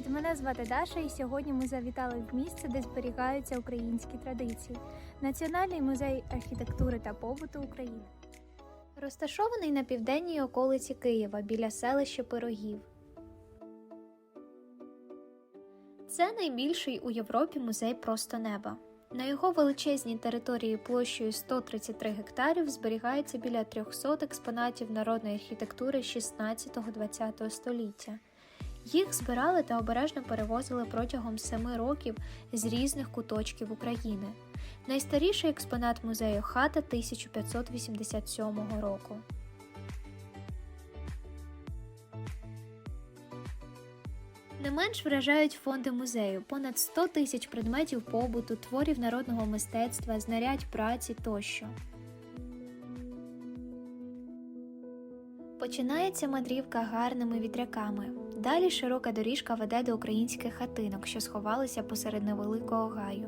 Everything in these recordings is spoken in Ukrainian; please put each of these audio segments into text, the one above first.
Привіт, мене звати Даша, і сьогодні ми завітали в місце, де зберігаються українські традиції Національний музей архітектури та побуту України. Розташований на південній околиці Києва біля селища Пирогів. Це найбільший у Європі музей просто неба. На його величезній території площею 133 гектарів зберігається біля 300 експонатів народної архітектури 16-20 століття. Їх збирали та обережно перевозили протягом семи років з різних куточків України. Найстаріший експонат музею хата 1587 року. Не менш вражають фонди музею понад 100 тисяч предметів побуту, творів народного мистецтва, знарядь праці тощо. Починається мандрівка гарними вітряками. Далі широка доріжка веде до українських хатинок, що сховалися посеред невеликого гаю.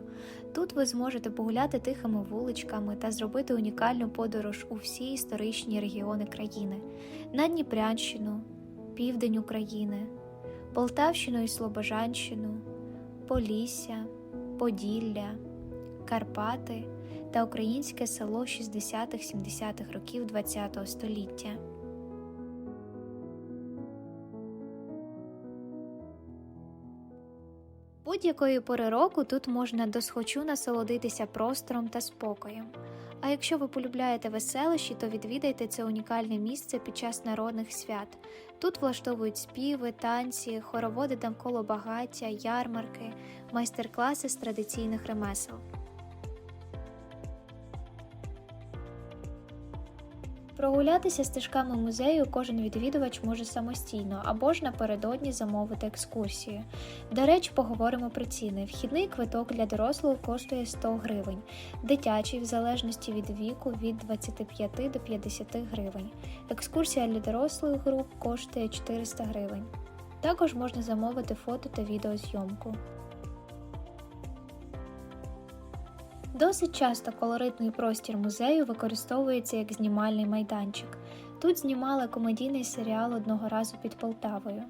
Тут ви зможете погуляти тихими вуличками та зробити унікальну подорож у всі історичні регіони країни: на Дніпрянщину, південь України, Полтавщину і Слобожанщину, Полісся, Поділля, Карпати та українське село 60-70-х років ХХ століття. Будь-якої пори року тут можна досхочу насолодитися простором та спокоєм. А якщо ви полюбляєте веселощі, то відвідайте це унікальне місце під час народних свят. Тут влаштовують співи, танці, хороводи навколо багаття, ярмарки, майстер-класи з традиційних ремесел. Прогулятися стежками музею кожен відвідувач може самостійно або ж напередодні замовити екскурсію. До речі, поговоримо про ціни. Вхідний квиток для дорослого коштує 100 гривень, дитячий, в залежності від віку, від 25 до 50 гривень. Екскурсія для дорослих груп коштує 400 гривень. Також можна замовити фото та відеозйомку. Досить часто колоритний простір музею використовується як знімальний майданчик. Тут знімали комедійний серіал одного разу під Полтавою.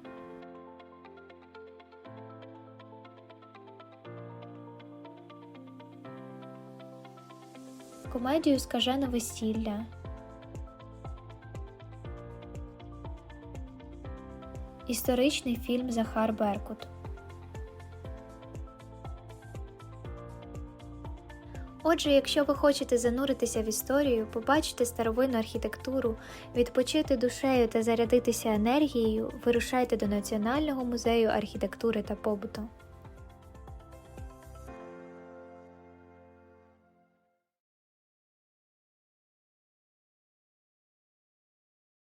Комедію Скажене весілля. Історичний фільм Захар Беркут. Отже, якщо ви хочете зануритися в історію, побачити старовинну архітектуру, відпочити душею та зарядитися енергією, вирушайте до Національного музею архітектури та побуту.